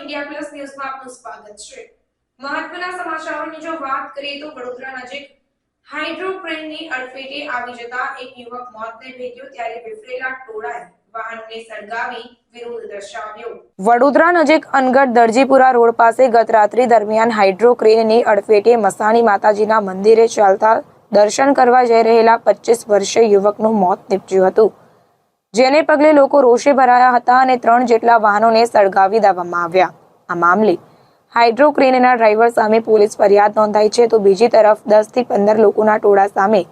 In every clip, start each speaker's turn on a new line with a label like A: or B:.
A: India plus ન્યૂઝમાં આપનું સ્વાગત છે. મહત્વના સમાચારોની જો વાત કરીએ તો વડોદરા નજીક હાઇડ્રોક્રેનની અડફેટે આવી જતા એક યુવક મોતને ભેટ્યો ત્યારે વિફરેલા ટોળાએ વડોદરા નજીક અનગઢ દરજીપુરા રોડ પાસે ગત રાત્રિ દરમિયાન હાઇડ્રોક્રેનની અડફેટે મસાણી માતાજીના મંદિરે ચાલતા દર્શન કરવા જઈ રહેલા પચીસ વર્ષીય યુવકનું મોત નીપજ્યું હતું. જેને પગલે લોકો રોષે ભરાયા હતા અને ત્રણ જેટલા વાહનોને સળગાવી દેવામાં આવ્યા. આ મામલે હાઇડ્રોક્રેનના ડ્રાઈવર સામે પોલીસ ફરિયાદ નોંધાઈ છે તો બીજી તરફ દસથી પંદર લોકોના ટોળા સામે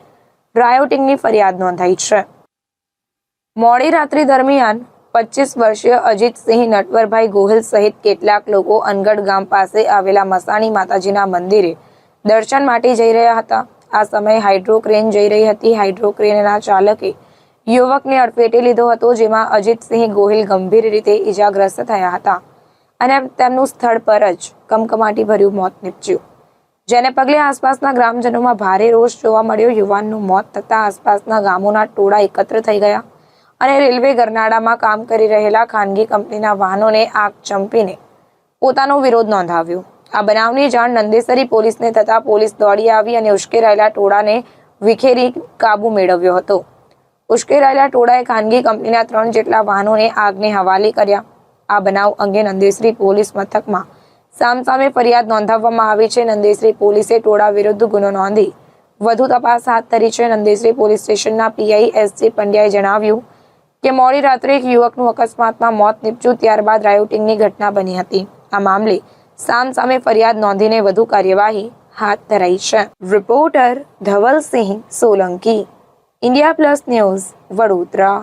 A: રાયોટિંગની ફરિયાદ નોંધાઈ છે. મોડી રાત્રિ દરમિયાન પચીસ વર્ષીય અજીતસિંહ નટવરભાઈ ગોહિલ સહિત કેટલાક લોકો અનગઢ ગામ પાસે આવેલા મસાણી માતાજીના મંદિરે દર્શન માટે જઈ રહ્યા હતા. આ સમયે હાઇડ્રોક્રેન જઈ રહી હતી. હાઇડ્રોક્રેનના ચાલકે યુવકને અડફેટે લીધો હતો, જેમાં અજીતસિંહ ગોહિલ ગંભીર રીતે ઈજાગ્રસ્ત થયા હતા અને તેમનું સ્થળ પર જ કમકમાટી ભર્યું મોત નીપજ્યું. જેને પગલે આસપાસના ગ્રામજનોમાં ભારે રોષ જોવા મળ્યો. યુવાનનું મોત થતાં આસપાસના ગામોના ટોળા એકત્ર થઈ ગયા અને રેલવે ગરનાળામાં કામ કરી રહેલા ખાનગી કંપનીના વાહનોને આગ ચંપીને પોતાનો વિરોધ નોંધાવ્યો. આ બનાવની જાણ નંદેસરી પોલીસને થતાં પોલીસ દોડી આવી અને ઉશ્કેરાયેલા ટોળાને વિખેરી કાબુ મેળવ્યો હતો. ઉશ્કેરાયેલા ટોળાએ ખાનગી કંપનીના ત્રણ જેટલા વાહનોને આગને હવાલે કર્યા. આ બનાવ અંગે નંદેસરી પોલીસ મથકમાં સામસામે ફરિયાદ નોંધાવવામાં આવી છે. નંદેસરી પોલીસે ટોળા વિરુદ્ધ ગુનો નોંધી વધુ તપાસ હાથ ધરી છે. નંદેસરી પોલીસ સ્ટેશનના પીઆઈ એસજી પંડ્યાએ જણાવ્યું કે મોડી રાત્રે એક યુવકનું અકસ્માતમાં મોત નીપજ્યું, ત્યારબાદ રાયોટિંગની ઘટના બની હતી. આ મામલે સામસામે ફરિયાદ નોંધીને વધુ કાર્યવાહી હાથ ધરાઈ છે. Reporter Dhavalsinh Solanki India Plus News Vadodara